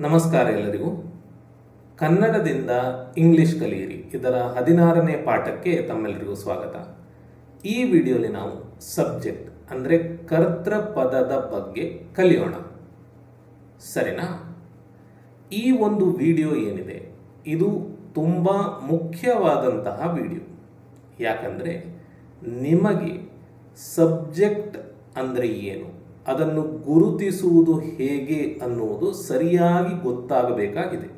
ನಮಸ್ಕಾರ ಎಲ್ಲರಿಗೂ. ಕನ್ನಡದಿಂದ ಇಂಗ್ಲಿಷ್ ಕಲಿಯಿರಿ. ಇದರ ಹದಿನಾರನೇ ಪಾಠಕ್ಕೆ ತಮ್ಮೆಲ್ಲರಿಗೂ ಸ್ವಾಗತ. ಈ ವಿಡಿಯೋಲಿ ನಾವು ಸಬ್ಜೆಕ್ಟ್ ಅಂದರೆ ಕರ್ತೃ ಪದದ ಬಗ್ಗೆ ಕಲಿಯೋಣ. ಸರಿನಾ? ಈ ಒಂದು ವಿಡಿಯೋ ಏನಿದೆ? ಇದು ತುಂಬ ಮುಖ್ಯವಾದಂತಹ ವಿಡಿಯೋ. ಯಾಕಂದರೆ ನಿಮಗೆ ಸಬ್ಜೆಕ್ಟ್ ಅಂದರೆ ಏನು? ಅದನ್ನು ಗುರುತಿಸುವುದು ಹೇಗೆ ಅನ್ನುವುದು ಸರಿಯಾಗಿ ಗೊತ್ತಾಗಬೇಕಾಗಿದೆ.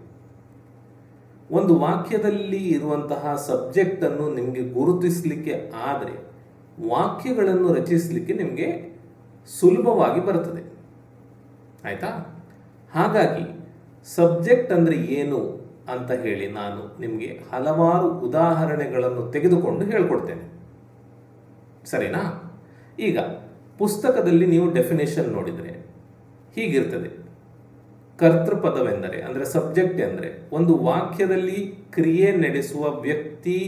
ಒಂದು ವಾಕ್ಯದಲ್ಲಿ ಇರುವಂತಹ ಸಬ್ಜೆಕ್ಟ್ ಅನ್ನು ನಿಮಗೆ ಗುರುತಿಸಲಿಕ್ಕೆ ಆದರೆ ವಾಕ್ಯಗಳನ್ನು ರಚಿಸಲಿಕ್ಕೆ ನಿಮಗೆ ಸುಲಭವಾಗಿ ಬರುತ್ತದೆ ಆಯಿತಾ? ಹಾಗಾಗಿ ಸಬ್ಜೆಕ್ಟ್ ಅಂದರೆ ಏನು ಅಂತ ಹೇಳಿ ನಾನು ನಿಮಗೆ ಹಲವಾರು ಉದಾಹರಣೆಗಳನ್ನು ತೆಗೆದುಕೊಂಡು ಹೇಳ್ಕೊಡ್ತೇನೆ. ಸರಿನಾ? ಈಗ ಪುಸ್ತಕದಲ್ಲಿ ನೀವು ಡೆಫಿನೇಷನ್ ನೋಡಿದರೆ ಹೀಗಿರ್ತದೆ. ಕರ್ತೃಪದವೆಂದರೆ ಅಂದರೆ ಸಬ್ಜೆಕ್ಟ್ ಎಂದರೆ ಒಂದು ವಾಕ್ಯದಲ್ಲಿ ಕ್ರಿಯೆ ನಡೆಸುವ ವ್ಯಕ್ತಿ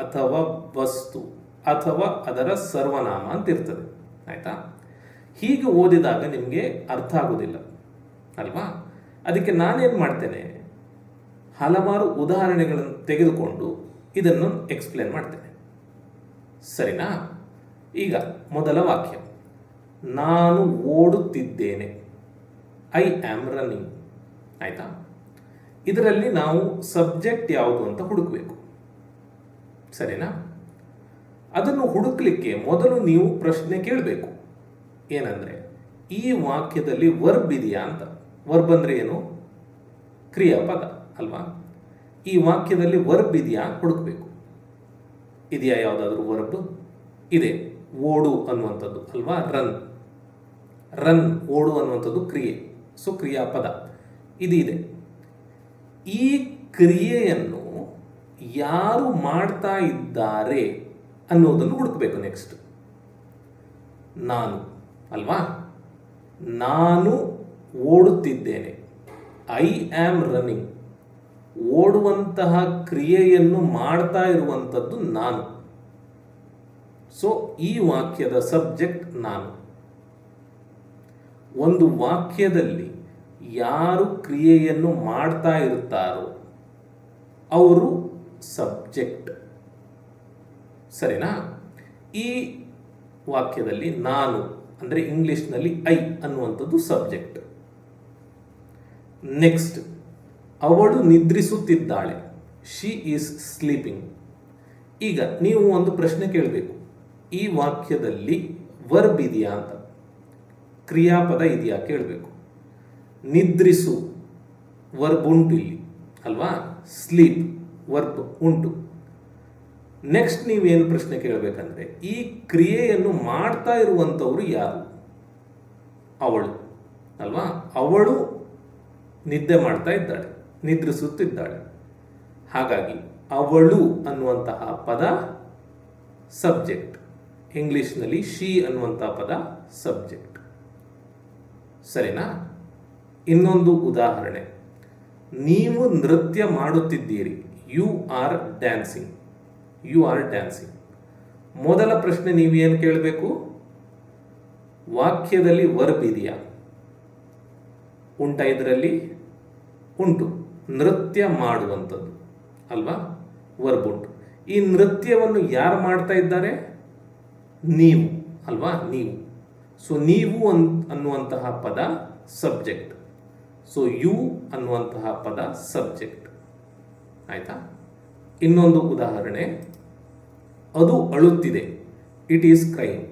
ಅಥವಾ ವಸ್ತು ಅಥವಾ ಅದರ ಸರ್ವನಾಮ ಅಂತ ಇರ್ತದೆ ಆಯಿತಾ? ಹೀಗೆ ಓದಿದಾಗ ನಿಮಗೆ ಅರ್ಥ ಆಗೋದಿಲ್ಲ, ಅಲ್ವಾ? ಅದಕ್ಕೆ ನಾನೇನು ಮಾಡ್ತೇನೆ? ಹಲವಾರು ಉದಾಹರಣೆಗಳನ್ನು ತೆಗೆದುಕೊಂಡು ಇದನ್ನು ಎಕ್ಸ್ಪ್ಲೇನ್ ಮಾಡ್ತೇನೆ. ಸರಿನಾ? ಈಗ ಮೊದಲ ವಾಕ್ಯ. ನಾನು ಓಡುತ್ತಿದ್ದೇನೆ. ಐ ಆಮ್ ರನ್ನಿಂಗ್ ಆಯಿತಾ? ಇದರಲ್ಲಿ ನಾವು ಸಬ್ಜೆಕ್ಟ್ ಯಾವುದು ಅಂತ ಹುಡುಕಬೇಕು. ಸರಿನಾ? ಅದನ್ನು ಹುಡುಕಲಿಕ್ಕೆ ಮೊದಲು ನೀವು ಪ್ರಶ್ನೆ ಕೇಳಬೇಕು. ಏನಂದರೆ, ಈ ವಾಕ್ಯದಲ್ಲಿ ವರ್ಬ್ ಇದೆಯಾ ಅಂತ. ವರ್ಬ್ ಅಂದರೆ ಏನು? ಕ್ರಿಯಾಪದ, ಅಲ್ವಾ? ಈ ವಾಕ್ಯದಲ್ಲಿ ವರ್ಬ್ ಇದೆಯಾ ಹುಡುಕಬೇಕು. ಇದೆಯಾ ಯಾವುದಾದ್ರೂ ವರ್ಬ್ ಇದೆ. ಓಡು ಅನ್ನುವಂಥದ್ದು, ಅಲ್ವಾ? ರನ್ ರನ್ ಓಡು ಅನ್ನುವಂಥದ್ದು ಕ್ರಿಯೆ. ಸೊ ಕ್ರಿಯಾಪದ. ಇದು ಇದೆ. ಈ ಕ್ರಿಯೆಯನ್ನು ಯಾರು ಮಾಡ್ತಾ ಇದ್ದಾರೆ ಅನ್ನೋದನ್ನು ಹುಡುಕಬೇಕು ನೆಕ್ಸ್ಟ್ ನಾನು, ಅಲ್ವಾ? ನಾನು ಓಡುತ್ತಿದ್ದೇನೆ. ಐ ಆಮ್ ರನ್ನಿಂಗ್ ಓಡುವಂತಹ ಕ್ರಿಯೆಯನ್ನು ಮಾಡ್ತಾ ಇರುವಂಥದ್ದು ನಾನು. ಸೊ ಈ ವಾಕ್ಯದ ಸಬ್ಜೆಕ್ಟ್ ನಾನು. ಒಂದು ವಾಕ್ಯದಲ್ಲಿ ಯಾರು ಕ್ರಿಯೆಯನ್ನು ಮಾಡ್ತಾ ಇರ್ತಾರೋ ಅವರು ಸಬ್ಜೆಕ್ಟ್. ಸರಿನಾ? ಈ ವಾಕ್ಯದಲ್ಲಿ ನಾನು, ಅಂದರೆ ಇಂಗ್ಲಿಷ್ನಲ್ಲಿ ಐ ಅನ್ನುವಂಥದ್ದು ಸಬ್ಜೆಕ್ಟ್. ನೆಕ್ಸ್ಟ್, ಅವಳು ನಿದ್ರಿಸುತ್ತಿದ್ದಾಳೆ. She is sleeping. ಈಗ ನೀವು ಒಂದು ಪ್ರಶ್ನೆ ಕೇಳಬೇಕು. ಈ ವಾಕ್ಯದಲ್ಲಿ ವರ್ಬ್ ಇದೆಯಾ ಅಂತ. ಕ್ರಿಯಾಪದ ಇದೆಯಾ ಕೇಳಬೇಕು. ನಿದ್ರಿಸು, ವರ್ಬ್ ಉಂಟು ಇಲ್ಲಿ, ಅಲ್ವಾ? ಸ್ಲೀಪ್, ವರ್ಬ್ ಉಂಟು. ನೆಕ್ಸ್ಟ್ ನೀವೇನು ಪ್ರಶ್ನೆ ಕೇಳಬೇಕಂದ್ರೆ, ಈ ಕ್ರಿಯೆಯನ್ನು ಮಾಡ್ತಾ ಇರುವಂಥವ್ರು ಯಾರು? ಅವಳು, ಅಲ್ವಾ? ಅವಳು ನಿದ್ದೆ ಮಾಡ್ತಾ ಇದ್ದಾಳೆ, ನಿದ್ರಿಸುತ್ತಿದ್ದಾಳೆ. ಹಾಗಾಗಿ ಅವಳು ಅನ್ನುವಂತಹ ಪದ ಸಬ್ಜೆಕ್ಟ್ ಇಂಗ್ಲಿಷ್ನಲ್ಲಿ ಶಿ ಅನ್ನುವಂತಹ ಪದ ಸಬ್ಜೆಕ್ಟ್ ಸರಿನಾ? ಇನ್ನೊಂದು ಉದಾಹರಣೆ. ನೀವು ನೃತ್ಯ ಮಾಡುತ್ತಿದ್ದೀರಿ. You are dancing you are dancing ಮೊದಲ ಪ್ರಶ್ನೆ ನೀವೇನು ಕೇಳಬೇಕು? ವಾಕ್ಯದಲ್ಲಿ ವರ್ಬ್ ಇದೆಯಾ? ಉಂಟ ಇದರಲ್ಲಿ? ಉಂಟು. ನೃತ್ಯ ಮಾಡುವಂಥದ್ದು. ಅಲ್ವಾ? ವರ್ಬ್ ಉಂಟು. ಈ ನೃತ್ಯವನ್ನು ಯಾರು ಮಾಡ್ತಾ ಇದ್ದಾರೆ? ನೀವು. ಅಲ್ವಾ? ನೀವು. ಸೊ ನೀವು ಅನ್, ಅನ್ನುವಂತಹ ಪದ ಸಬ್ಜೆಕ್ಟ್ ಸೊ ಯು ಅನ್ನುವಂತಹ ಪದ ಸಬ್ಜೆಕ್ಟ್ ಆಯಿತಾ? ಇನ್ನೊಂದು ಉದಾಹರಣೆ. ಅದು ಅಳುತ್ತಿದೆ. ಇಟ್ ಈಸ್ ಕ್ರೈಮ್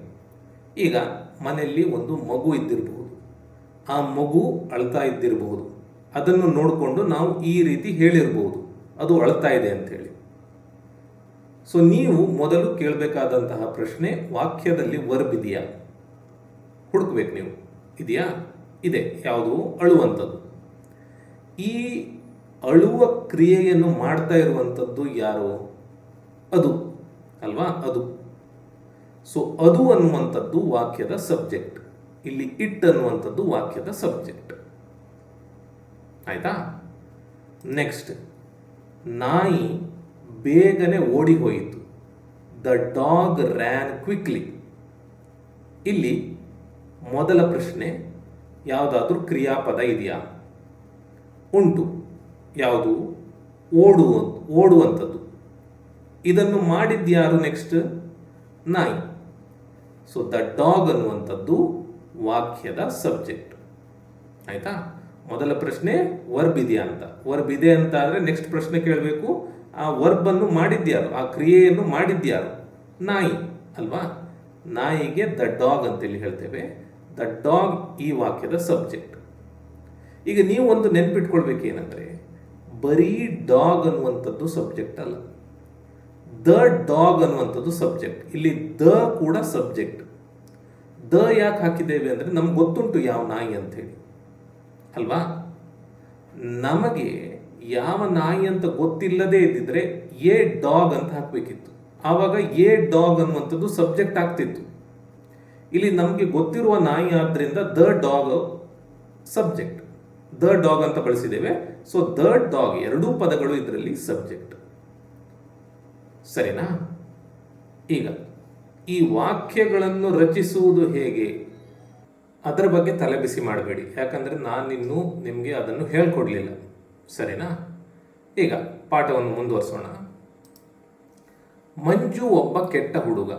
ಈಗ ಮನೆಯಲ್ಲಿ ಒಂದು ಮಗು ಇದ್ದಿರಬಹುದು. ಆ ಮಗು ಅಳ್ತಾ ಇದ್ದಿರಬಹುದು. ಅದನ್ನು ನೋಡಿಕೊಂಡು ನಾವು ಈ ರೀತಿ ಹೇಳಿರಬಹುದು. ಅದು ಅಳ್ತಾ ಇದೆ ಅಂಥೇಳಿ. ಸೊ ನೀವು ಮೊದಲು ಕೇಳಬೇಕಾದಂತಹ ಪ್ರಶ್ನೆ ವಾಕ್ಯದಲ್ಲಿ ವರ್ಬ್ ಇದೆಯಾ? ಹುಡುಕ್ಬೇಕು ನೀವು. ಇದೆಯಾ? ಇದೆ. ಯಾವುದು? ಅಳುವಂಥದ್ದು. ಈ ಅಳುವ ಕ್ರಿಯೆಯನ್ನು ಮಾಡ್ತಾ ಇರುವಂಥದ್ದು ಯಾರು? ಅದು. ಅಲ್ವಾ? ಅದು. ಸೊ ಅದು ಅನ್ನುವಂಥದ್ದು ವಾಕ್ಯದ ಸಬ್ಜೆಕ್ಟ್. ಇಲ್ಲಿ ಇಟ್ ಅನ್ನುವಂಥದ್ದು ವಾಕ್ಯದ ಸಬ್ಜೆಕ್ಟ್. ಆಯ್ತಾ? ನೆಕ್ಸ್ಟ್. ನಾಯಿ ಬೇಗನೆ ಓಡಿ ಹೋಯಿತು. ದ ಡಾಗ್ ರ್ಯಾನ್ ಕ್ವಿಕ್ಲಿ ಇಲ್ಲಿ ಮೊದಲ ಪ್ರಶ್ನೆ, ಯಾವುದಾದ್ರೂ ಕ್ರಿಯಾಪದ ಇದೆಯಾ? ಉಂಟು. ಯಾವುದು? ಓಡುವ ಓಡುವಂಥದ್ದು. ಇದನ್ನು ಮಾಡಿದ್ಯಾರು ನೆಕ್ಸ್ಟ್? ನಾಯಿ. ಸೊ ದ ಡಾಗ್ ಅನ್ನುವಂಥದ್ದು ವಾಕ್ಯದ ಸಬ್ಜೆಕ್ಟ್. ಆಯಿತಾ? ಮೊದಲ ಪ್ರಶ್ನೆ ವರ್ಬ್ ಇದೆಯಾ ಅಂತ. ವರ್ಬ್ ಇದೆ ಅಂತ ನೆಕ್ಸ್ಟ್ ಪ್ರಶ್ನೆ ಕೇಳಬೇಕು. ಆ ವರ್ಬ್ ಅನ್ನು ಮಾಡಿದ್ಯಾರು, ಆ ಕ್ರಿಯೆಯನ್ನು ಮಾಡಿದ್ಯಾರು? ನಾಯಿ, ಅಲ್ವಾ? ನಾಯಿಗೆ ದ ಡಾಗ್ ಅಂತೇಳಿ ಹೇಳ್ತೇವೆ. ದ ಡಾಗ್ ಈ ವಾಕ್ಯದ ಸಬ್ಜೆಕ್ಟ್ ಈಗ ನೀವು ಒಂದು ನೆನ್ಪಿಟ್ಕೊಳ್ಬೇಕೇನಂದ್ರೆ ಬರೀ ಡಾಗ್ ಅನ್ನುವಂಥದ್ದು ಸಬ್ಜೆಕ್ಟ್ ಅಲ್ಲ. ದ ಡಾಗ್ ಅನ್ನುವಂಥದ್ದು ಸಬ್ಜೆಕ್ಟ್. ಇಲ್ಲಿ ದ ಕೂಡ ಸಬ್ಜೆಕ್ಟ್. ದ ಯಾಕೆ ಹಾಕಿದ್ದೇವೆ ಅಂದರೆ ನಮ್ಗೆ ಗೊತ್ತುಂಟು ಯಾವ ನಾಯಿ ಅಂತ ಹೇಳಿ ಅಲ್ವಾ? ನಮಗೆ ಯಾವ ನಾಯಿ ಅಂತ ಗೊತ್ತಿಲ್ಲದೆ ಇದ್ದಿದ್ರೆ ಎ ಡಾಗ್ ಅಂತ ಹಾಕಬೇಕಿತ್ತು. ಆವಾಗ ಎ ಡಾಗ್ ಅನ್ನುವಂಥದ್ದು ಸಬ್ಜೆಕ್ಟ್ ಆಗ್ತಿತ್ತು. ಇಲ್ಲಿ ನಮಗೆ ಗೊತ್ತಿರುವ ನಾಯಿ ಆದ್ದರಿಂದ the dog subject the dog ಅಂತ ಬಳಸಿದ್ದೇವೆ. ಸೊ ದ ಡಾಗ್ ಎರಡೂ ಪದಗಳು ಇದರಲ್ಲಿ ಸಬ್ಜೆಕ್ಟ್ ಸರಿನಾ? ಈಗ ಈ ವಾಕ್ಯಗಳನ್ನು ರಚಿಸುವುದು ಹೇಗೆ? ಅದರ ಬಗ್ಗೆ ತಲೆಬಿಸಿ ಮಾಡಬೇಡಿ. ಯಾಕಂದರೆ ನಾನಿನ್ನೂ ನಿಮಗೆ ಅದನ್ನು ಹೇಳ್ಕೊಡ್ಲಿಲ್ಲ. ಸರಿನಾ? ಈಗ ಪಾಠವನ್ನು ಮುಂದುವರಿಸೋಣ. ಮಂಜು ಒಬ್ಬ ಕೆಟ್ಟ ಹುಡುಗ.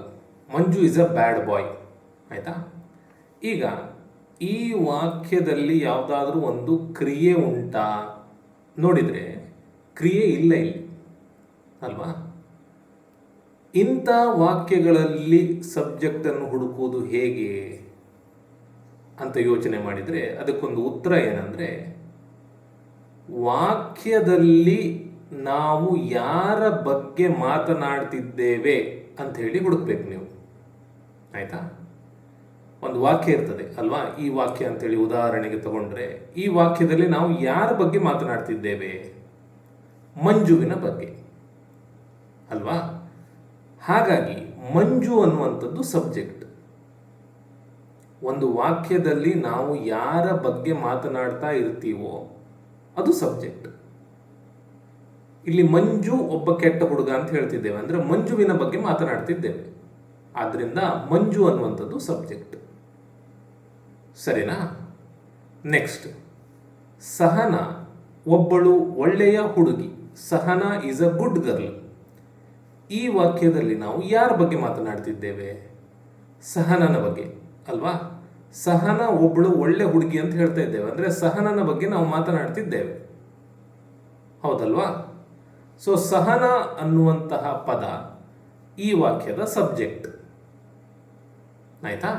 ಮಂಜು ಇಸ್ ಅ ಬ್ಯಾಡ್ ಬಾಯ್ ಆಯ್ತಾ? ಈಗ ಈ ವಾಕ್ಯದಲ್ಲಿ ಯಾವುದಾದ್ರೂ ಒಂದು ಕ್ರಿಯೆ ಉಂಟಾ ನೋಡಿದರೆ, ಕ್ರಿಯೆ ಇಲ್ಲ ಇಲ್ಲಿ, ಅಲ್ವಾ? ಇಂಥ ವಾಕ್ಯಗಳಲ್ಲಿ ಸಬ್ಜೆಕ್ಟನ್ನು ಹುಡುಕುವುದು ಹೇಗೆ ಅಂತ ಯೋಚನೆ ಮಾಡಿದರೆ, ಅದಕ್ಕೊಂದು ಉತ್ತರ ಏನಂದರೆ, ವಾಕ್ಯದಲ್ಲಿ ನಾವು ಯಾರ ಬಗ್ಗೆ ಮಾತನಾಡ್ತಿದ್ದೇವೆ ಅಂತ ಹೇಳಿ ಹುಡುಕ್ಬೇಕು ನೀವು. ಆಯ್ತಾ? ಒಂದು ವಾಕ್ಯ ಇರ್ತದೆ, ಅಲ್ವಾ? ಈ ವಾಕ್ಯ ಅಂತೇಳಿ ಉದಾಹರಣೆಗೆ ತಗೊಂಡ್ರೆ, ಈ ವಾಕ್ಯದಲ್ಲಿ ನಾವು ಯಾರ ಬಗ್ಗೆ ಮಾತನಾಡ್ತಿದ್ದೇವೆ? ಮಂಜುವಿನ ಬಗ್ಗೆ, ಅಲ್ವಾ? ಹಾಗಾಗಿ ಮಂಜು ಅನ್ನುವಂಥದ್ದು ಸಬ್ಜೆಕ್ಟ್. ಒಂದು ವಾಕ್ಯದಲ್ಲಿ ನಾವು ಯಾರ ಬಗ್ಗೆ ಮಾತನಾಡ್ತಾ ಇರ್ತೀವೋ, ಅದು ಸಬ್ಜೆಕ್ಟ್. ಇಲ್ಲಿ ಮಂಜು ಒಬ್ಬ ಕೆಟ್ಟ ಹುಡುಗ ಅಂತ ಹೇಳ್ತಿದ್ದೇವೆ. ಅಂದರೆ ಮಂಜುವಿನ ಬಗ್ಗೆ ಮಾತನಾಡ್ತಿದ್ದೇವೆ. ಆದ್ದರಿಂದ ಮಂಜು ಅನ್ನುವಂಥದ್ದು ಸಬ್ಜೆಕ್ಟ್. ಸರಿನಾ? ನೆಕ್ಸ್ಟ್ ಸಹನ, ಒಬ್ಬಳು ಒಳ್ಳೆಯ ಹುಡುಗಿ. Sahana is a good girl ಈ ವಾಕ್ಯದಲ್ಲಿ ನಾವು ಯಾರ ಬಗ್ಗೆ ಮಾತನಾಡ್ತಿದ್ದೇವೆ? ಸಹನನ ಬಗ್ಗೆ, ಅಲ್ವಾ? ಸಹನ ಒಬ್ಬಳು ಒಳ್ಳೆ ಹುಡುಗಿ ಅಂತ ಹೇಳ್ತಾ ಇದ್ದೇವೆ. ಅಂದರೆ ಸಹನನ ಬಗ್ಗೆ ನಾವು ಮಾತನಾಡ್ತಿದ್ದೇವೆ. ಹೌದಲ್ವಾ? ಸೊ ಸಹನ ಅನ್ನುವಂತಹ ಪದ ಈ ವಾಕ್ಯದ ಸಬ್ಜೆಕ್ಟ್ ಆಯ್ತಾ?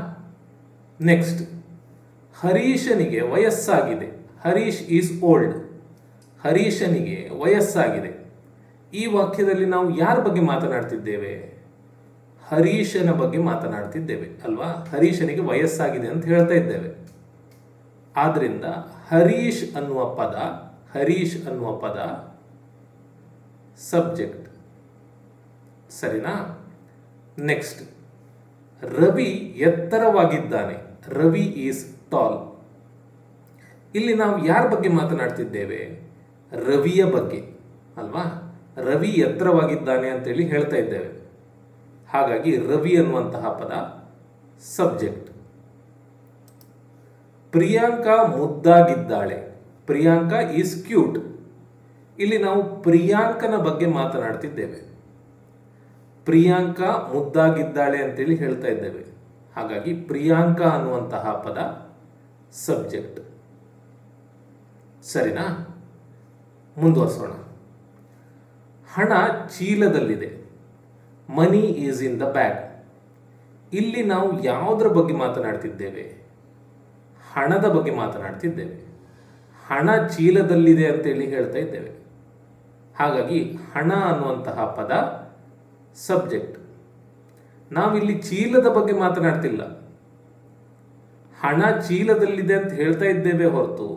ನೆಕ್ಸ್ಟ್ ಹರೀಶನಿಗೆ ವಯಸ್ಸಾಗಿದೆ. Harish is old. ಹರೀಶನಿಗೆ ವಯಸ್ಸಾಗಿದೆ. ಈ ವಾಕ್ಯದಲ್ಲಿ ನಾವು ಯಾರ ಬಗ್ಗೆ ಮಾತನಾಡ್ತಿದ್ದೇವೆ? ಹರೀಶನ ಬಗ್ಗೆ ಮಾತನಾಡ್ತಿದ್ದೇವೆ, ಅಲ್ವಾ? ಹರೀಶನಿಗೆ ವಯಸ್ಸಾಗಿದೆ ಅಂತ ಹೇಳ್ತಾ ಇದ್ದೇವೆ. ಆದ್ರಿಂದ ಹರೀಶ್ ಅನ್ನುವ ಪದ, ಹರೀಶ್ ಅನ್ನುವ ಪದ, ಸಬ್ಜೆಕ್ಟ್. ಸರಿನಾ? ನೆಕ್ಸ್ಟ್. ರವಿ ಎತ್ತರವಾಗಿದ್ದಾನೆ. ರವಿ ಈಸ್ ಟಾಲ್ ಇಲ್ಲಿ ನಾವು ಯಾರ ಬಗ್ಗೆ ಮಾತನಾಡ್ತಿದ್ದೇವೆ? ರವಿಯ ಬಗ್ಗೆ, ಅಲ್ವಾ? ರವಿ ಎತ್ತರವಾಗಿದ್ದಾನೆ ಅಂತೇಳಿ ಹೇಳ್ತಾ ಇದ್ದೇವೆ. ಹಾಗಾಗಿ ರವಿ ಅನ್ನುವಂತಹ ಪದ subject. Priyanka ಮುದ್ದಾಗಿದ್ದಾಳೆ. Priyanka is cute. ಇಲ್ಲಿ ನಾವು ಪ್ರಿಯಾಂಕನ ಬಗ್ಗೆ ಮಾತನಾಡ್ತಿದ್ದೇವೆ. ಪ್ರಿಯಾಂಕಾ ಮುದ್ದಾಗಿದ್ದಾಳೆ ಅಂತೇಳಿ ಹೇಳ್ತಾ ಇದ್ದೇವೆ. ಹಾಗಾಗಿ ಪ್ರಿಯಾಂಕಾ ಅನ್ನುವಂತಹ ಪದ ಸಬ್ಜೆಕ್ಟ್. ಸರಿನಾ? ಮುಂದುವರಿಸೋಣ. ಹಣ ಚೀಲದಲ್ಲಿದೆ. Money is in the bag ಇಲ್ಲಿ ನಾವು ಯಾವುದರ ಬಗ್ಗೆ ಮಾತನಾಡ್ತಿದ್ದೇವೆ? ಹಣದ ಬಗ್ಗೆ ಮಾತನಾಡ್ತಿದ್ದೇವೆ. ಹಣ ಚೀಲದಲ್ಲಿದೆ ಅಂತೇಳಿ ಹೇಳ್ತಾ ಇದ್ದೇವೆ. ಹಾಗಾಗಿ ಹಣ ಅನ್ನುವಂತಹ ಪದ ಸಬ್ಜೆಕ್ಟ್. ನಾವಿಲ್ಲಿ ಚೀಲದ ಬಗ್ಗೆ ಮಾತನಾಡ್ತಿಲ್ಲ. ಹಣ ಚೀಲದಲ್ಲಿದೆ ಅಂತ ಹೇಳ್ತಾ ಇದ್ದೇವೆ ಹೊರತು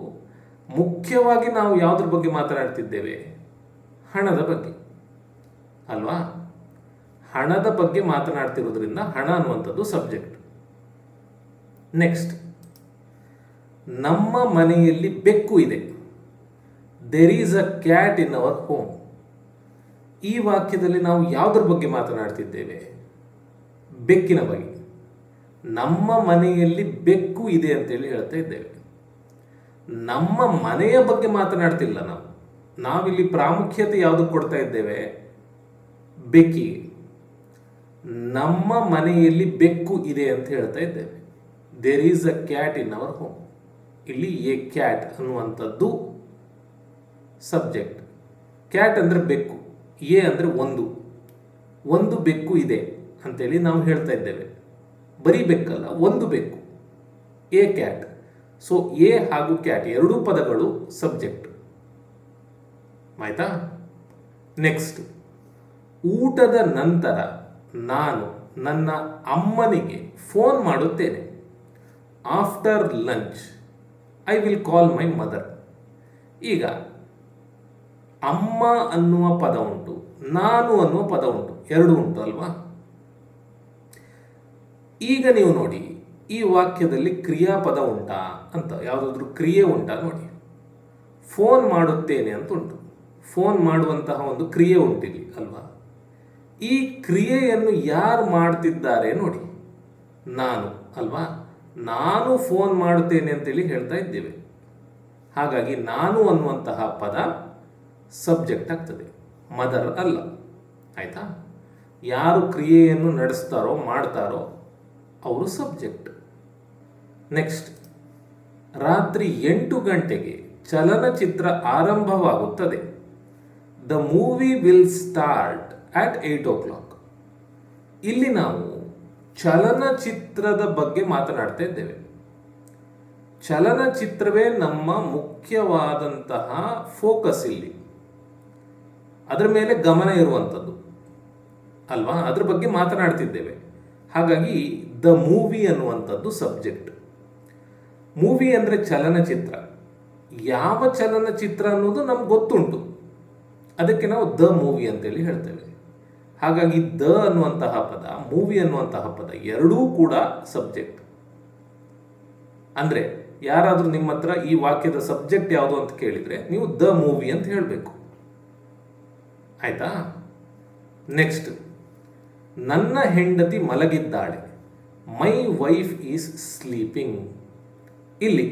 ಮುಖ್ಯವಾಗಿ ನಾವು ಯಾವುದ್ರ ಬಗ್ಗೆ ಮಾತನಾಡ್ತಿದ್ದೇವೆ? ಹಣದ ಬಗ್ಗೆ. ಅಲ್ವಾ? ಹಣದ ಬಗ್ಗೆ ಮಾತನಾಡ್ತಿರೋದ್ರಿಂದ ಹಣ ಅನ್ನುವಂಥದ್ದು ಸಬ್ಜೆಕ್ಟ್. ನೆಕ್ಸ್ಟ್, ನಮ್ಮ ಮನೆಯಲ್ಲಿ ಬೆಕ್ಕು ಇದೆ. There is a cat in our home ಈ ವಾಕ್ಯದಲ್ಲಿ ನಾವು ಯಾವುದ್ರ ಬಗ್ಗೆ ಮಾತನಾಡ್ತಿದ್ದೇವೆ? ಬೆಕ್ಕಿನ ಬಗ್ಗೆ. ನಮ್ಮ ಮನೆಯಲ್ಲಿ ಬೆಕ್ಕು ಇದೆ ಅಂತೇಳಿ ಹೇಳ್ತಾ ಇದ್ದೇವೆ. ನಮ್ಮ ಮನೆಯ ಬಗ್ಗೆ ಮಾತನಾಡ್ತಿಲ್ಲ ನಾವು. ನಾವಿಲ್ಲಿ ಪ್ರಾಮುಖ್ಯತೆ ಯಾವುದು ಕೊಡ್ತಾ ಇದ್ದೇವೆ? ಬೆಕ್ಕಿ ನಮ್ಮ ಮನೆಯಲ್ಲಿ ಬೆಕ್ಕು ಇದೆ ಅಂತ ಹೇಳ್ತಾ ಇದ್ದೇವೆ. There is a cat in our home ಇಲ್ಲಿ ಎ ಕ್ಯಾಟ್ ಅನ್ನುವಂಥದ್ದು ಸಬ್ಜೆಕ್ಟ್ ಕ್ಯಾಟ್ ಅಂದರೆ ಬೆಕ್ಕು. ಎ ಅಂದರೆ ಒಂದು. ಒಂದು ಬೆಕ್ಕು ಇದೆ ಅಂತೇಳಿ ನಾವು ಹೇಳ್ತಾ ಇದ್ದೇವೆ. ಬರೀ ಬೆಕ್ಕಲ್ಲ ಒಂದು ಬೆಕ್ಕು ಎ ಕ್ಯಾಟ್ ಸೊ ಎ ಹಾಗೂ ಕ್ಯಾಟ್ ಎರಡೂ ಪದಗಳು ಸಬ್ಜೆಕ್ಟ್ ಆಯ್ತಾ? ನೆಕ್ಸ್ಟ್ ಊಟದ ನಂತರ ನಾನು ನನ್ನ ಅಮ್ಮನಿಗೆ ಫೋನ್ ಮಾಡುತ್ತೇನೆ. After lunch I will call my mother ಈಗ, ಅಮ್ಮ ಅನ್ನುವ ಪದ ಉಂಟು, ನಾನು ಅನ್ನುವ ಪದ ಉಂಟು, ಎರಡು ಉಂಟು ಅಲ್ವಾ? ಈಗ ನೀವು ನೋಡಿ, ಈ ವಾಕ್ಯದಲ್ಲಿ ಕ್ರಿಯಾಪದ ಉಂಟಾ ಅಂತ, ಯಾವುದಾದ್ರೂ ಕ್ರಿಯೆ ಉಂಟಾ ನೋಡಿ. ಫೋನ್ ಮಾಡುತ್ತೇನೆ ಅಂತ ಉಂಟು ಫೋನ್ ಮಾಡುವಂತಹ ಒಂದು ಕ್ರಿಯೆ ಉಂಟಿಲ್ಲಿ ಅಲ್ವಾ? ಈ ಕ್ರಿಯೆಯನ್ನು ಯಾರು ಮಾಡ್ತಿದ್ದಾರೆ ನೋಡಿ. ನಾನು, ಅಲ್ವಾ? ನಾನು ಫೋನ್ ಮಾಡುತ್ತೇನೆ ಅಂತೇಳಿ ಹೇಳ್ತಾ ಇದ್ದೇವೆ. ಹಾಗಾಗಿ ನಾನು ಅನ್ನುವಂತಹ ಪದ ಸಬ್ಜೆಕ್ಟ್ ಆಗ್ತದೆ. ಮದರ್ ಅಲ್ಲ. ಆಯ್ತಾ? ಯಾರು ಕ್ರಿಯೆಯನ್ನು ನಡೆಸ್ತಾರೋ, ಮಾಡ್ತಾರೋ ಅವರು ಸಬ್ಜೆಕ್ಟ್. ನೆಕ್ಸ್ಟ್, ರಾತ್ರಿ ಎಂಟು ಗಂಟೆಗೆ ಚಲನಚಿತ್ರ ಆರಂಭವಾಗುತ್ತದೆ. The movie will start at eight o'clock. ಇಲ್ಲಿ ನಾವು ಚಲನಚಿತ್ರದ ಬಗ್ಗೆ ಮಾತನಾಡ್ತಾ ಇದ್ದೇವೆ. ಚಲನಚಿತ್ರವೇ ನಮ್ಮ ಮುಖ್ಯವಾದಂತಹ ಫೋಕಸ್ ಇಲ್ಲಿ. ಅದರ ಮೇಲೆ ಗಮನ ಇರುವಂಥದ್ದು. ಅಲ್ವಾ? ಅದ್ರ ಬಗ್ಗೆ ಮಾತನಾಡ್ತಿದ್ದೇವೆ. ಹಾಗಾಗಿ ದ ಮೂವಿ ಅನ್ನುವಂಥದ್ದು ಸಬ್ಜೆಕ್ಟ್. ಮೂವಿ ಅಂದರೆ ಚಲನಚಿತ್ರ. ಯಾವ ಚಲನಚಿತ್ರ ಅನ್ನೋದು ನಮ್ಗೆ ಗೊತ್ತುಂಟು. ಅದಕ್ಕೆ ನಾವು ದ ಮೂವಿ ಅಂತೇಳಿ ಹೇಳ್ತೇವೆ. ಹಾಗಾಗಿ ದ ಅನ್ನುವಂತಹ ಪದ, ಮೂವಿ ಅನ್ನುವಂತಹ ಪದ ಎರಡೂ ಕೂಡ ಸಬ್ಜೆಕ್ಟ್. ಅಂದರೆ ಯಾರಾದರೂ ನಿಮ್ಮ ಹತ್ರ ಈ ವಾಕ್ಯದ ಸಬ್ಜೆಕ್ಟ್ ಯಾವುದು ಅಂತ ಕೇಳಿದರೆ ನೀವು ದ ಮೂವಿ ಅಂತ ಹೇಳಬೇಕು. ಆಯಿತಾ? ನೆಕ್ಸ್ಟ್, ನನ್ನ ಹೆಂಡತಿ ಮಲಗಿದ್ದಾಳೆ. ಮೈ ವೈಫ್ ಈಸ್ ಸ್ಲೀಪಿಂಗ್ ಇಲ್ಲಿ,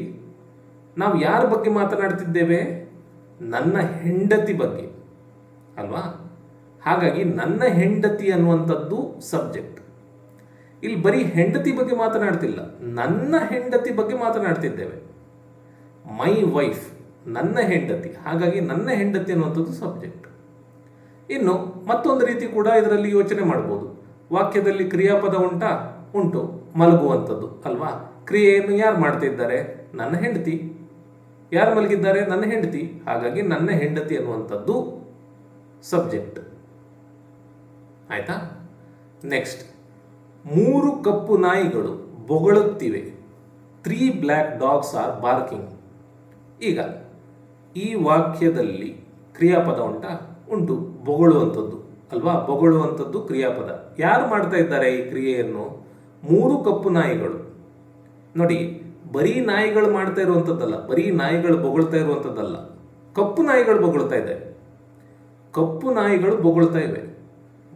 ನಾವು ಯಾರ ಬಗ್ಗೆ ಮಾತನಾಡ್ತಿದ್ದೇವೆ? ನನ್ನ ಹೆಂಡತಿ ಬಗ್ಗೆ, ಅಲ್ವಾ? ಹಾಗಾಗಿ ನನ್ನ ಹೆಂಡತಿ ಅನ್ನುವಂಥದ್ದು ಸಬ್ಜೆಕ್ಟ್ ಇಲ್ಲಿ ಬರೀ ಹೆಂಡತಿ ಬಗ್ಗೆ ಮಾತನಾಡ್ತಿಲ್ಲ, ನನ್ನ ಹೆಂಡತಿ ಬಗ್ಗೆ ಮಾತನಾಡ್ತಿದ್ದೇವೆ. ಮೈ ವೈಫ್ ನನ್ನ ಹೆಂಡತಿ, ಹಾಗಾಗಿ ನನ್ನ ಹೆಂಡತಿ ಅನ್ನುವಂಥದ್ದು ಸಬ್ಜೆಕ್ಟ್ ಇನ್ನು ಮತ್ತೊಂದು ರೀತಿ ಕೂಡ ಇದರಲ್ಲಿ ಯೋಚನೆ ಮಾಡ್ಬೋದು. ವಾಕ್ಯದಲ್ಲಿ ಕ್ರಿಯಾಪದ ಉಂಟಾ? ಉಂಟು, ಮಲಗುವಂಥದ್ದು, ಅಲ್ವಾ? ಕ್ರಿಯೆಯನ್ನು ಯಾರು ಮಾಡ್ತಿದ್ದಾರೆ? ನನ್ನ ಹೆಂಡತಿ. ಯಾರು ಮಲಗಿದ್ದಾರೆ? ನನ್ನ ಹೆಂಡತಿ. ಹಾಗಾಗಿ ನನ್ನ ಹೆಂಡತಿ ಅನ್ನುವಂಥದ್ದು ಸಬ್ಜೆಕ್ಟ್. ಆಯ್ತಾ? ನೆಕ್ಸ್ಟ್, ಮೂರು ಕಪ್ಪು ನಾಯಿಗಳು ಬೊಗಳುತ್ತಿವೆ. Three black dogs are barking. ಈಗ, ಈ ವಾಕ್ಯದಲ್ಲಿ ಕ್ರಿಯಾಪದ ಉಂಟ? ಉಂಟು, ಬೊಗಳುವಂಥದ್ದು. ಅಲ್ವಾ? ಬೊಗಳುವಂಥದ್ದು ಕ್ರಿಯಾಪದ. ಯಾರು ಮಾಡ್ತಾ ಇದ್ದಾರೆ ಈ ಕ್ರಿಯೆಯನ್ನು? ಮೂರು ಕಪ್ಪು ನಾಯಿಗಳು. ನೋಡಿ, ಬರೀ ನಾಯಿಗಳು ಮಾಡ್ತಾ ಇರುವಂಥದ್ದಲ್ಲ ಬರೀ ನಾಯಿಗಳು ಬೊಗಳ್ತಾ ಇರುವಂಥದ್ದಲ್ಲ ಕಪ್ಪು ನಾಯಿಗಳು ಬೊಗಳ್ತಾ ಇದೆ. ಕಪ್ಪು ನಾಯಿಗಳು ಬೊಗಳ್ತಾ ಇವೆ.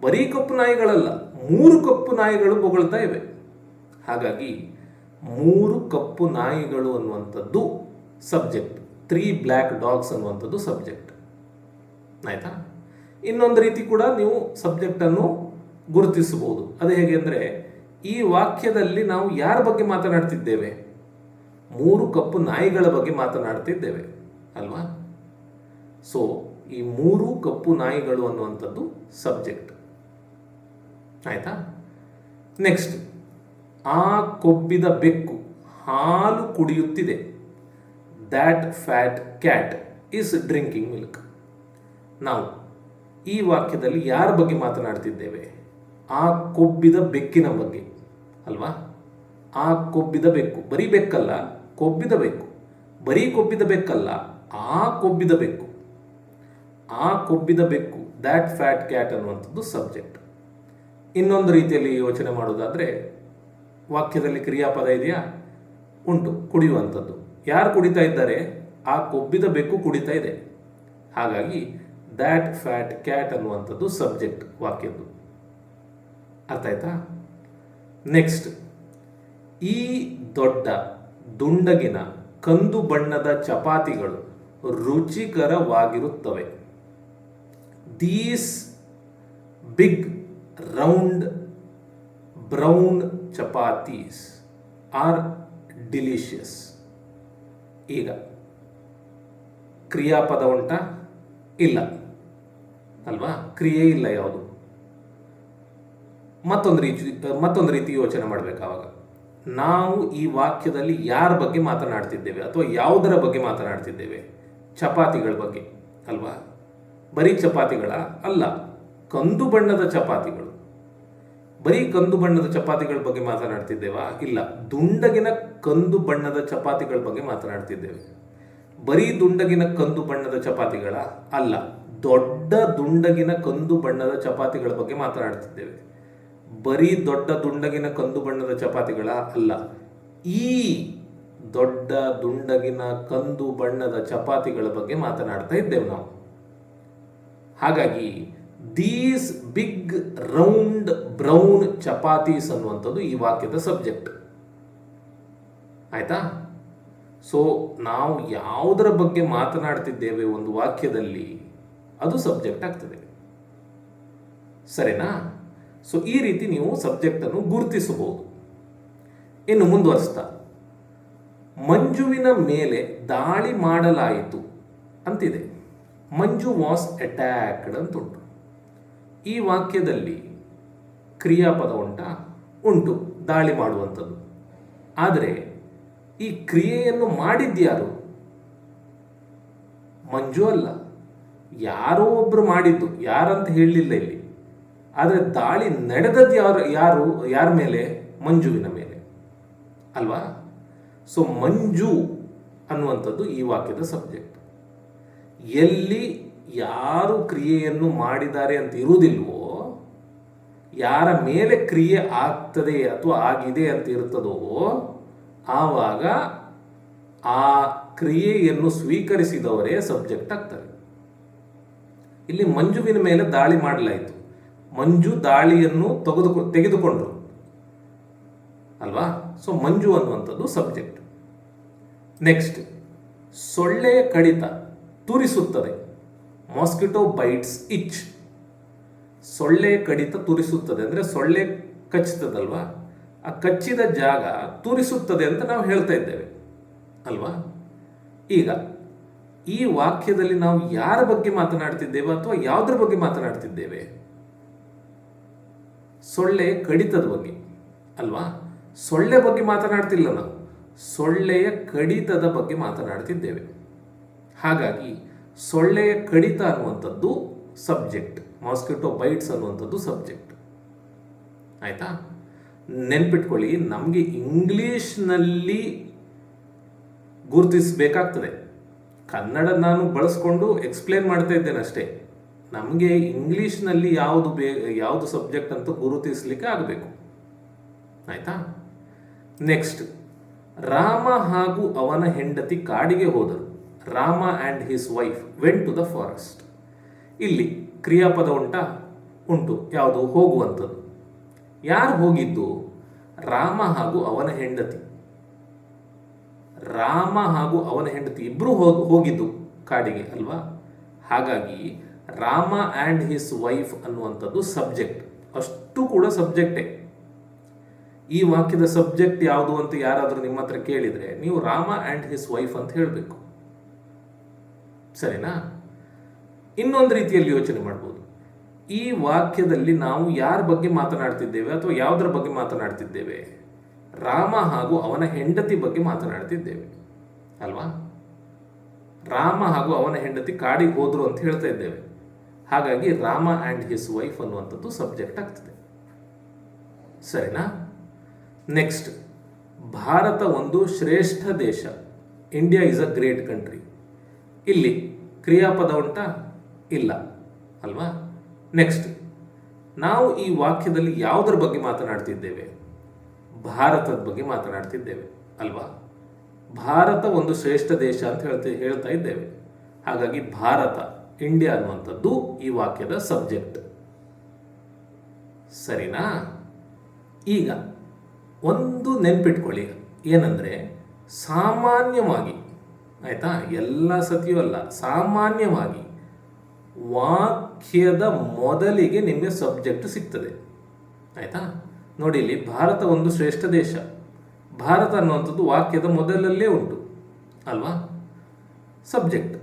ಬರೀ ಕಪ್ಪು ನಾಯಿಗಳಲ್ಲ, ಮೂರು ಕಪ್ಪು ನಾಯಿಗಳು ಬೊಗಳ್ತಾ ಇವೆ. ಹಾಗಾಗಿ, ಮೂರು ಕಪ್ಪು ನಾಯಿಗಳು ಅನ್ನುವಂಥದ್ದು ಸಬ್ಜೆಕ್ಟ್, ತ್ರೀ ಬ್ಲ್ಯಾಕ್ ಡಾಗ್ಸ್ ಅನ್ನುವಂಥದ್ದು ಸಬ್ಜೆಕ್ಟ್. ಆಯ್ತಾ? ಇನ್ನೊಂದು ರೀತಿ ಕೂಡ ನೀವು ಸಬ್ಜೆಕ್ಟನ್ನು ಗುರುತಿಸಬಹುದು. ಅದು ಹೇಗೆ ಅಂದರೆ ಈ ವಾಕ್ಯದಲ್ಲಿ ನಾವು ಯಾರ ಬಗ್ಗೆ ಮಾತನಾಡ್ತಿದ್ದೇವೆ? ಮೂರು ಕಪ್ಪು ನಾಯಿಗಳ ಬಗ್ಗೆ ಮಾತನಾಡ್ತಿದ್ದೇವೆ, ಅಲ್ವಾ? ಸೊ ಈ ಮೂರು ಕಪ್ಪು ನಾಯಿಗಳು ಅನ್ನುವಂಥದ್ದು ಸಬ್ಜೆಕ್ಟ್ ಆಯ್ತಾ? ನೆಕ್ಸ್ಟ್ ಆ ಕೊಬ್ಬಿದ ಬೆಕ್ಕು ಹಾಲು ಕುಡಿಯುತ್ತಿದೆ. That fat cat is drinking milk ನಾವು ಈ ವಾಕ್ಯದಲ್ಲಿ ಯಾರ ಬಗ್ಗೆ ಮಾತನಾಡ್ತಿದ್ದೇವೆ? ಆ ಕೊಬ್ಬಿದ ಬೆಕ್ಕಿನ ಬಗ್ಗೆ, ಅಲ್ವಾ? ಆ ಕೊಬ್ಬಿದ ಬೆಕ್ಕು, ಬರೀ ಬೆಕ್ಕಲ್ಲ, ಕೊಬ್ಬಿದ ಬೆಕ್ಕು, ಬರೀ ಕೊಬ್ಬಿದ ಬೆಕ್ಕಲ್ಲ, ಆ ಕೊಬ್ಬಿದ ಬೆಕ್ಕು. ಆ ಕೊಬ್ಬಿದ ಬೆಕ್ಕು ದ್ಯಾಟ್ ಫ್ಯಾಟ್ ಕ್ಯಾಟ್ ಅನ್ನುವಂಥದ್ದು ಸಬ್ಜೆಕ್ಟ್ ಇನ್ನೊಂದು ರೀತಿಯಲ್ಲಿ ಯೋಚನೆ ಮಾಡೋದಾದರೆ ವಾಕ್ಯದಲ್ಲಿ ಕ್ರಿಯಾಪದ ಇದೆಯಾ? ಉಂಟು, ಕುಡಿಯುವಂಥದ್ದು. ಯಾರು ಕುಡಿತಾ ಇದ್ದಾರೆ? ಆ ಕೊಬ್ಬಿದ ಬೆಕ್ಕು ಕುಡಿತಾ ಇದೆ. ಹಾಗಾಗಿ ದ್ಯಾಟ್ ಫ್ಯಾಟ್ ಕ್ಯಾಟ್ ಅನ್ನುವಂಥದ್ದು ಸಬ್ಜೆಕ್ಟ್ ವಾಕ್ಯದ್ದು. ಅರ್ಥ ಆಯ್ತಾ? ನೆಕ್ಸ್ಟ್ ಈ ದೊಡ್ಡ ದುಂಡಗಿನ ಕಂದು ಬಣ್ಣದ ಚಪಾತಿಗಳು ರುಚಿಕರವಾಗಿರುತ್ತವೆ. These big round brown chapatis are delicious ಈಗ, ಕ್ರಿಯಾಪದ ಉಂಟ? ಇಲ್ಲ. ಅಲ್ವಾ? ಕ್ರಿಯೆ ಇಲ್ಲ ಯಾವುದು. ಮತ್ತೊಂದು ರೀತಿ ಮತ್ತೊಂದು ರೀತಿ ಯೋಚನೆ ಮಾಡಬೇಕು ಆವಾಗ. ನಾವು ಈ ವಾಕ್ಯದಲ್ಲಿ ಯಾರ ಬಗ್ಗೆ ಮಾತನಾಡ್ತಿದ್ದೇವೆ ಅಥವಾ ಯಾವುದರ ಬಗ್ಗೆ ಮಾತನಾಡ್ತಿದ್ದೇವೆ? ಚಪಾತಿಗಳ ಬಗ್ಗೆ, ಅಲ್ವಾ? ಬರೀ ಚಪಾತಿಗಳ ಅಲ್ಲ, ಕಂದು ಬಣ್ಣದ ಚಪಾತಿಗಳು. ಬರೀ ಕಂದು ಬಣ್ಣದ ಚಪಾತಿಗಳ ಬಗ್ಗೆ ಮಾತನಾಡ್ತಿದ್ದೇವಾ? ಇಲ್ಲ, ದುಂಡಗಿನ ಕಂದು ಬಣ್ಣದ ಚಪಾತಿಗಳ ಬಗ್ಗೆ ಮಾತನಾಡ್ತಿದ್ದೇವೆ. ಬರೀ ದುಂಡಗಿನ ಕಂದು ಬಣ್ಣದ ಚಪಾತಿಗಳ ಅಲ್ಲ, ದೊಡ್ಡ ದುಂಡಗಿನ ಕಂದು ಬಣ್ಣದ ಚಪಾತಿಗಳ ಬಗ್ಗೆ ಮಾತನಾಡ್ತಿದ್ದೇವೆ. ಬರೀ ದೊಡ್ಡ ದುಂಡಗಿನ ಕಂದು ಬಣ್ಣದ ಚಪಾತಿಗಳ ಅಲ್ಲ. ಈ ದೊಡ್ಡ ದುಂಡಗಿನ ಕಂದು ಬಣ್ಣದ ಚಪಾತಿಗಳ ಬಗ್ಗೆ ಮಾತನಾಡ್ತಾ ಇದ್ದೇವೆ ನಾವು. ಹಾಗಾಗಿ these big round brown chapatis ಅನ್ನುವಂಥದ್ದು ಈ ವಾಕ್ಯದ ಸಬ್ಜೆಕ್ಟ್ ಆಯ್ತಾ? ಸೊ ನಾವು ಯಾವುದರ ಬಗ್ಗೆ ಮಾತನಾಡ್ತಿದ್ದೇವೆ ಒಂದು ವಾಕ್ಯದಲ್ಲಿ ಅದು ಸಬ್ಜೆಕ್ಟ್ ಆಗ್ತದೆ. ಸರಿನಾ? ಸೊ ಈ ರೀತಿ ನೀವು ಸಬ್ಜೆಕ್ಟನ್ನು ಗುರುತಿಸಬಹುದು. ಇನ್ನು ಮುಂದುವರಿಸ್ತಾ. ಮಂಜುವಿನ ಮೇಲೆ ದಾಳಿ ಮಾಡಲಾಯಿತು ಅಂತಿದೆ. ಮಂಜು ವಾಸ್ ಅಟ್ಯಾಕ್ಡ್ ಅಂತ ಉಂಟು ಈ ವಾಕ್ಯದಲ್ಲಿ ಕ್ರಿಯಾಪದ ಉಂಟ, ಉಂಟು, ದಾಳಿ ಮಾಡುವಂಥದ್ದು. ಆದರೆ, ಈ ಕ್ರಿಯೆಯನ್ನು ಮಾಡಿದ್ಯಾರು? ಮಂಜು ಅಲ್ಲ. ಯಾರೋ ಒಬ್ರು ಮಾಡಿದ್ದು, ಯಾರಂತ ಹೇಳಲಿಲ್ಲ ಇಲ್ಲಿ. ಆದರೆ ದಾಳಿ ನಡೆದದ್ದು ಯಾರು ಯಾರು, ಯಾರ ಮೇಲೆ? ಮಂಜುವಿನ ಮೇಲೆ. ಅಲ್ವಾ? ಸೊ ಮಂಜು ಅನ್ನುವಂಥದ್ದು ಈ ವಾಕ್ಯದ ಸಬ್ಜೆಕ್ಟ್ ಎಲ್ಲಿ ಯಾರು ಕ್ರಿಯೆಯನ್ನು ಮಾಡಿದ್ದಾರೆ ಅಂತ ಇರುವುದಿಲ್ವೋ, ಯಾರ ಮೇಲೆ ಕ್ರಿಯೆ ಆಗ್ತದೆ ಅಥವಾ ಆಗಿದೆ ಅಂತ ಇರ್ತದೋ ಆವಾಗ ಆ ಕ್ರಿಯೆಯನ್ನು ಸ್ವೀಕರಿಸಿದವರೇ ಸಬ್ಜೆಕ್ಟ್ ಆಗ್ತಾರೆ. ಇಲ್ಲಿ ಮಂಜುವಿನ ಮೇಲೆ ದಾಳಿ ಮಾಡಲಾಯಿತು. ಮಂಜು ದಾಳಿಯನ್ನು ತೆಗೆದುಕೊ ತೆಗೆದುಕೊಂಡು ಅಲ್ವಾ? ಸೊ ಮಂಜು ಅನ್ನುವಂಥದ್ದು ಸಬ್ಜೆಕ್ಟ್ ನೆಕ್ಸ್ಟ್ ಸೊಳ್ಳೆಯ ಕಡಿತ ತುರಿಸುತ್ತದೆ. ಮಾಸ್ಕಿಟೋ ಬೈಟ್ಸ್ ಇಚ್ ಸೊಳ್ಳೆ ಕಡಿತ ತುರಿಸುತ್ತದೆ ಅಂದರೆ ಸೊಳ್ಳೆ ಕಚ್ಚುತ್ತದಲ್ವಾ ಆ ಕಚ್ಚಿದ ಜಾಗ ತುರಿಸುತ್ತದೆ ಅಂತ ನಾವು ಹೇಳ್ತಾ ಇದ್ದೇವೆ. ಅಲ್ವಾ? ಈಗ, ಈ ವಾಕ್ಯದಲ್ಲಿ ನಾವು ಯಾರ ಬಗ್ಗೆ ಮಾತನಾಡ್ತಿದ್ದೇವೆ ಅಥವಾ ಯಾವುದ್ರ ಬಗ್ಗೆ ಮಾತನಾಡ್ತಿದ್ದೇವೆ? ಸೊಳ್ಳೆ ಕಡಿತದ ಬಗ್ಗೆ, ಅಲ್ವಾ? ಸೊಳ್ಳೆ ಬಗ್ಗೆ ಮಾತನಾಡ್ತಿಲ್ಲ ನಾವು. ಸೊಳ್ಳೆಯ ಕಡಿತದ ಬಗ್ಗೆ ಮಾತನಾಡ್ತಿದ್ದೇವೆ. ಹಾಗಾಗಿ ಸೊಳ್ಳೆಯ ಕಡಿತ ಅನ್ನುವಂಥದ್ದು ಸಬ್ಜೆಕ್ಟ್, ಮಾಸ್ಕಿಟೋ ಬೈಟ್ಸ್ ಅನ್ನುವಂಥದ್ದು ಸಬ್ಜೆಕ್ಟ್. ಆಯಿತಾ? ನೆನ್ಪಿಟ್ಕೊಳ್ಳಿ, ನಮಗೆ ಇಂಗ್ಲೀಷ್ನಲ್ಲಿ ಗುರುತಿಸಬೇಕಾಗ್ತದೆ. ಕನ್ನಡ ನಾನು ಬಳಸ್ಕೊಂಡು ಎಕ್ಸ್ಪ್ಲೇನ್ ಮಾಡ್ತಾ ಇದ್ದೇನೆ ಅಷ್ಟೇ ನಮಗೆ ಇಂಗ್ಲೀಷ್ನಲ್ಲಿ ಯಾವುದು ಬೇ, ಯಾವುದು ಸಬ್ಜೆಕ್ಟ್ ಅಂತ ಗುರುತಿಸಲಿಕ್ಕೆ ಆಗಬೇಕು. ಆಯಿತಾ? ನೆಕ್ಸ್ಟ್ ರಾಮ ಹಾಗೂ ಅವನ ಹೆಂಡತಿ ಕಾಡಿಗೆ ಹೋದರು. Rama and his wife went to the forest ಇಲ್ಲಿ ಕ್ರಿಯಾಪದ ಉಂಟಾ, ಉಂಟು, ಯಾವುದು? ಹೋಗುವಂಥದ್ದು. ಯಾರು ಹೋಗಿದ್ದು? ರಾಮ ಹಾಗೂ ಅವನ ಹೆಂಡತಿ. ರಾಮ ಹಾಗೂ ಅವನ ಹೆಂಡತಿ ಇಬ್ಬರು ಹೋಗಿ, ಹೋಗಿದ್ದು ಕಾಡಿಗೆ, ಅಲ್ವಾ? ಹಾಗಾಗಿ ರಾಮ ಆ್ಯಂಡ್ ಹಿಸ್ ವೈಫ್ ಅನ್ನುವಂಥದ್ದು ಸಬ್ಜೆಕ್ಟ್. ಅಷ್ಟು ಕೂಡ ಸಬ್ಜೆಕ್ಟೇ. ಈ ವಾಕ್ಯದ ಸಬ್ಜೆಕ್ಟ್ ಯಾವುದು ಅಂತ ಯಾರಾದರೂ ನಿಮ್ಮ ಹತ್ರ ಕೇಳಿದರೆ ನೀವು ರಾಮ ಆ್ಯಂಡ್ ಹಿಸ್ ವೈಫ್ ಅಂತ ಹೇಳಬೇಕು. ಸರಿನಾ? ಇನ್ನೊಂದು ರೀತಿಯಲ್ಲಿ ಯೋಚನೆ ಮಾಡ್ಬೋದು. ಈ ವಾಕ್ಯದಲ್ಲಿ ನಾವು ಯಾರ ಬಗ್ಗೆ ಮಾತನಾಡ್ತಿದ್ದೇವೆ ಅಥವಾ ಯಾವುದರ ಬಗ್ಗೆ ಮಾತನಾಡ್ತಿದ್ದೇವೆ? ರಾಮ ಹಾಗೂ ಅವನ ಹೆಂಡತಿ ಬಗ್ಗೆ ಮಾತನಾಡ್ತಿದ್ದೇವೆ. ಅಲ್ವಾ? ರಾಮ ಹಾಗೂ ಅವನ ಹೆಂಡತಿ ಕಾಡಿಗೆ ಹೋದ್ರು ಅಂತ ಹೇಳ್ತಾ ಇದ್ದೇವೆ. ಹಾಗಾಗಿ ರಾಮ ಆ್ಯಂಡ್ ಹಿಸ್ ವೈಫ್ ಅನ್ನುವಂಥದ್ದು ಸಬ್ಜೆಕ್ಟ್ ಆಗ್ತದೆ. ಸರಿನಾ? ನೆಕ್ಸ್ಟ್ ಭಾರತ ಒಂದು ಶ್ರೇಷ್ಠ ದೇಶ. India is a great country ಇಲ್ಲಿ ಕ್ರಿಯಾಪದ ಉಂಟಾ? ಇಲ್ಲ. ಅಲ್ವಾ? ನೆಕ್ಸ್ಟ್ ನಾವು ಈ ವಾಕ್ಯದಲ್ಲಿ ಯಾವುದರ ಬಗ್ಗೆ ಮಾತನಾಡ್ತಿದ್ದೇವೆ? ಭಾರತದ ಬಗ್ಗೆ ಮಾತನಾಡ್ತಿದ್ದೇವೆ. ಅಲ್ವಾ? ಭಾರತ ಒಂದು ಶ್ರೇಷ್ಠ ದೇಶ ಅಂತ ಹೇಳ್ತಾ ಹೇಳ್ತಾ ಇದ್ದೇವೆ. ಹಾಗಾಗಿ ಭಾರತ. ಇಂಡಿಯಾ ಅನ್ನುವಂಥದ್ದು ಈ ವಾಕ್ಯದ ಸಬ್ಜೆಕ್ಟ್. ಸರಿನಾ? ಈಗ ಒಂದು ನೆನ್ಪಿಟ್ಕೊಳ್ಳಿ. ಏನಂದರೆ ಸಾಮಾನ್ಯವಾಗಿ, ಆಯಿತಾ? ಎಲ್ಲ ಸತಿಯೂ ಅಲ್ಲ, ಸಾಮಾನ್ಯವಾಗಿ ವಾಕ್ಯದ ಮೊದಲಿಗೆ ನಿಮಗೆ ಸಬ್ಜೆಕ್ಟ್ ಸಿಗ್ತದೆ. ಆಯಿತಾ? ನೋಡಿ ಇಲ್ಲಿ ಭಾರತ ಒಂದು ಶ್ರೇಷ್ಠ ದೇಶ. ಭಾರತ ಅನ್ನುವಂಥದ್ದು ವಾಕ್ಯದ ಮೊದಲಲ್ಲೇ ಉಂಟು, ಅಲ್ವಾ? Subject.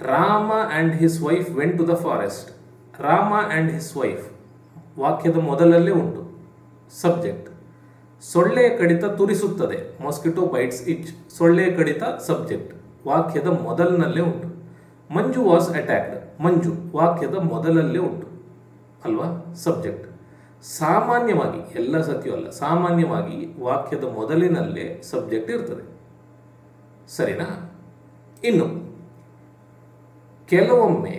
Rama and his wife went to the forest Rama and his wife ವಾಕ್ಯದ ಮೊದಲಲ್ಲೇ ಉಂಟು. ಸಬ್ಜೆಕ್ಟ್ ಸೊಳ್ಳೆ ಕಡಿತ ತುರಿಸುತ್ತದೆ. ಮಾಸ್ಕಿಟೋ ಬೈಟ್ಸ್ ಇಚ್ ಸೊಳ್ಳೆ ಕಡಿತ ಸಬ್ಜೆಕ್ಟ್ ವಾಕ್ಯದ ಮೊದಲಿನಲ್ಲೇ ಉಂಟು. ಮಂಜು ವಾಸ್ ಅಟ್ಯಾಕ್ಡ್ ಮಂಜು ವಾಕ್ಯದ ಮೊದಲಲ್ಲೇ ಉಂಟು. ಅಲ್ವಾ? ಸಬ್ಜೆಕ್ಟ್ ಸಾಮಾನ್ಯವಾಗಿ, ಎಲ್ಲ ಸತ್ಯವೂ ಅಲ್ಲ, ಸಾಮಾನ್ಯವಾಗಿ ವಾಕ್ಯದ ಮೊದಲಿನಲ್ಲೇ ಸಬ್ಜೆಕ್ಟ್ ಇರ್ತದೆ. ಸರಿನಾ? ಇನ್ನು ಕೆಲವೊಮ್ಮೆ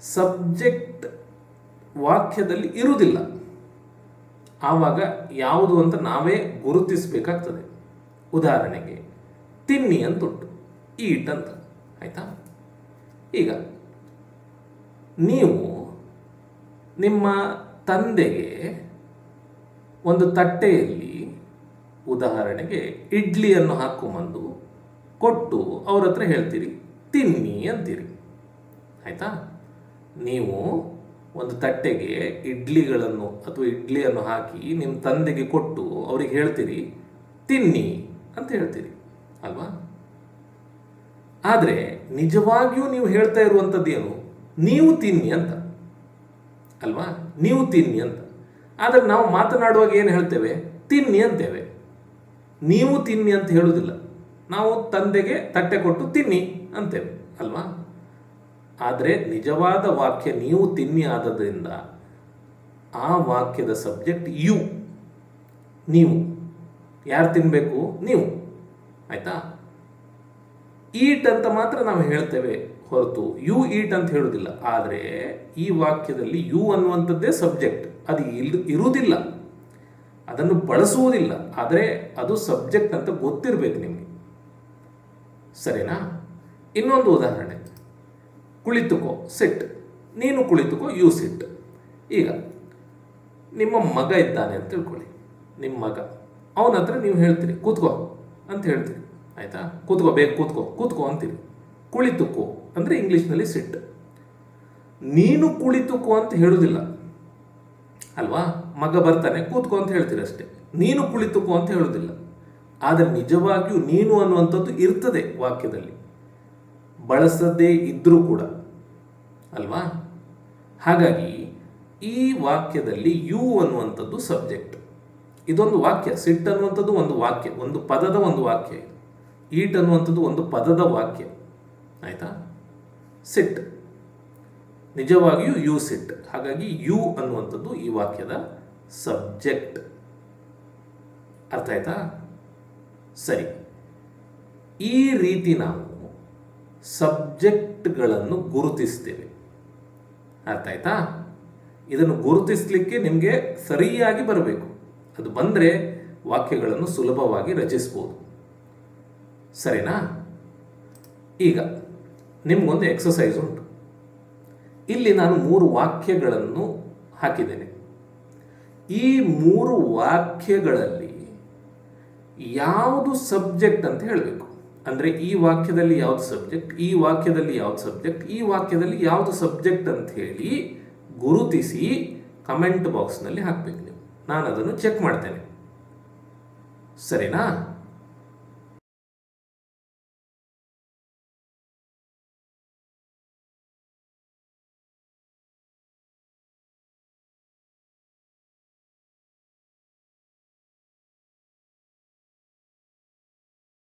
ಸಬ್ಜೆಕ್ಟ್ ವಾಕ್ಯದಲ್ಲಿ ಇರುವುದಿಲ್ಲ. ಆವಾಗ ಯಾವುದು ಅಂತ ನಾವೇ ಗುರುತಿಸಬೇಕಾಗ್ತದೆ. ಉದಾಹರಣೆಗೆ, ತಿನ್ನಿ ಅಂತ ಉಂಟು ಈಟ್ ಅಂತ, ಆಯಿತಾ? ಈಗ, ನೀವು ನಿಮ್ಮ ತಂದೆಗೆ ಒಂದು ತಟ್ಟೆಯಲ್ಲಿ ಉದಾಹರಣೆಗೆ ಇಡ್ಲಿಯನ್ನು ಹಾಕೊಂಬಂದು ಕೊಟ್ಟು ಅವ್ರ ಹತ್ರ ಹೇಳ್ತೀರಿ. ತಿನ್ನಿ ಅಂತೀರಿ. ಆಯಿತಾ? ನೀವು ಒಂದು ತಟ್ಟೆಗೆ ಇಡ್ಲಿಗಳನ್ನು ಅಥವಾ ಇಡ್ಲಿಯನ್ನು ಹಾಕಿ ನಿಮ್ಮ ತಂದೆಗೆ ಕೊಟ್ಟು ಅವ್ರಿಗೆ ಹೇಳ್ತೀರಿ, ತಿನ್ನಿ ಅಂತ ಹೇಳ್ತೀರಿ, ಅಲ್ವಾ? ಆದರೆ ನಿಜವಾಗಿಯೂ ನೀವು ಹೇಳ್ತಾ ಇರುವಂಥದ್ದೇನು ನೀವು ತಿನ್ನಿ ಅಂತ. ಅಲ್ವಾ? ನೀವು ತಿನ್ನಿ ಅಂತ. ಆದರೆ ನಾವು ಮಾತನಾಡುವಾಗ ಏನು ಹೇಳ್ತೇವೆ? ತಿನ್ನಿ ಅಂತೇವೆ. ನೀವು ತಿನ್ನಿ ಅಂತ ಹೇಳುವುದಿಲ್ಲ. ನಾವು ತಂದೆಗೆ ತಟ್ಟೆ ಕೊಟ್ಟು ತಿನ್ನಿ. ಅಂತೇವೆ ಅಲ್ವಾ? ಆದರೆ ನಿಜವಾದ ವಾಕ್ಯ ನೀವು ತಿನ್ನಿ ಆದದ್ರಿಂದ ಆ ವಾಕ್ಯದ ಸಬ್ಜೆಕ್ಟ್ ಯು, ನೀವು. ಯಾರು ತಿನ್ನಬೇಕು ನೀವು. ಆಯಿತಾ? ಈಟ್ ಅಂತ ಮಾತ್ರ ನಾವು ಹೇಳ್ತೇವೆ ಹೊರತು ಯು ಈಟ್ ಅಂತ ಹೇಳುವುದಿಲ್ಲ. ಆದರೆ ಈ ವಾಕ್ಯದಲ್ಲಿ ಯು ಅನ್ನುವಂಥದ್ದೇ ಸಬ್ಜೆಕ್ಟ್. ಅದು ಇಲ್ ಇರುವುದಿಲ್ಲ. ಅದನ್ನು ಬಳಸುವುದಿಲ್ಲ. ಆದರೆ ಅದು ಸಬ್ಜೆಕ್ಟ್ ಅಂತ ಗೊತ್ತಿರಬೇಕು ನಿಮಗೆ. ಸರಿನಾ? ಇನ್ನೊಂದು ಉದಾಹರಣೆ. ಕುಳಿತುಕೋ ಸಿಟ್ ನೀನು ಕುಳಿತುಕೋ ಯು ಸಿಟ್ ಈಗ, ನಿಮ್ಮ ಮಗ ಇದ್ದಾನೆ ಅಂತ ತಿಳ್ಕೊಳ್ಳಿ. ನಿಮ್ಮ ಮಗ. ಅವನ ಹತ್ರ ನೀವು ಹೇಳ್ತೀರಿ, ಕೂತ್ಕೋ ಅಂತ ಹೇಳ್ತೀರಿ. ಆಯಿತಾ? ಕೂತ್ಕೋ, ಬೇಗ ಕೂತ್ಕೋ. ಕೂತ್ಕೋ ಅಂತೀರಿ. ಕುಳಿತುಕೋ ಅಂದರೆ ಇಂಗ್ಲೀಷ್ನಲ್ಲಿ ಸಿಟ್ ನೀನು ಕುಳಿತುಕೋ ಅಂತ ಹೇಳುವುದಿಲ್ಲ ಅಲ್ವಾ? ಮಗ ಬರ್ತಾನೆ, ಕೂತ್ಕೋ ಅಂತ ಹೇಳ್ತೀರಿ ಅಷ್ಟೇ. ನೀನು ಕುಳಿತುಕೋ ಅಂತ ಹೇಳುವುದಿಲ್ಲ ಆದರೆ ನಿಜವಾಗಿಯೂ ನೀನು ಅನ್ನುವಂಥದ್ದು ಇರ್ತದೆ ವಾಕ್ಯದಲ್ಲಿ. ಬಳಸದೇ ಇದ್ದರೂ ಕೂಡ, ಅಲ್ವಾ? ಹಾಗಾಗಿ ಈ ವಾಕ್ಯದಲ್ಲಿ ಯು ಅನ್ನುವಂಥದ್ದು ಸಬ್ಜೆಕ್ಟ್. ಇದೊಂದು ವಾಕ್ಯ, ಸಿಟ್ ಅನ್ನುವಂಥದ್ದು ಒಂದು ವಾಕ್ಯ, ಒಂದು ಪದದ ಒಂದು ವಾಕ್ಯ ಈಟ್ ಅನ್ನುವಂಥದ್ದು ಒಂದು ಪದದ ವಾಕ್ಯ. ಆಯಿತಾ? ಸಿಟ್. ನಿಜವಾಗಿಯೂ ಯು ಸಿಟ್. ಹಾಗಾಗಿ ಯು ಅನ್ನುವಂಥದ್ದು ಈ ವಾಕ್ಯದ ಸಬ್ಜೆಕ್ಟ್. ಅರ್ಥ ಆಯ್ತಾ? ಸರಿ. ಈ ರೀತಿ ನಾವು ಸಬ್ಜೆಕ್ಟ್ಗಳನ್ನು ಗುರುತಿಸ್ತೇವೆ. ಅರ್ಥ ಆಯ್ತಾ? ಇದನ್ನು ಗುರುತಿಸಲಿಕ್ಕೆ ನಿಮಗೆ ಸರಿಯಾಗಿ ಬರಬೇಕು. ಅದು ಬಂದರೆ ವಾಕ್ಯಗಳನ್ನು ಸುಲಭವಾಗಿ ರಚಿಸ್ಬೋದು. ಸರಿನಾ? ಈಗ ನಿಮಗೊಂದು ಎಕ್ಸಸೈಸ್ ಉಂಟು. ಇಲ್ಲಿ ನಾನು ಮೂರು ವಾಕ್ಯಗಳನ್ನು ಹಾಕಿದ್ದೇನೆ. ಈ ಮೂರು ವಾಕ್ಯಗಳಲ್ಲಿ ಯಾವುದು ಸಬ್ಜೆಕ್ಟ್ ಅಂತ ಹೇಳಬೇಕು. ಅಂದರೆ ಈ ವಾಕ್ಯದಲ್ಲಿ ಯಾವುದು ಸಬ್ಜೆಕ್ಟ್ ಈ ವಾಕ್ಯದಲ್ಲಿ ಯಾವುದು ಸಬ್ಜೆಕ್ಟ್ ಈ ವಾಕ್ಯದಲ್ಲಿ ಯಾವುದು ಸಬ್ಜೆಕ್ಟ್ ಅಂತ ಹೇಳಿ ಗುರುತಿಸಿ ಕಮೆಂಟ್ ಬಾಕ್ಸ್ನಲ್ಲಿ ಹಾಕಬೇಕು ನೀವು. ನಾನು ಅದನ್ನು ಚೆಕ್ ಮಾಡ್ತೇನೆ. ಸರಿನಾ?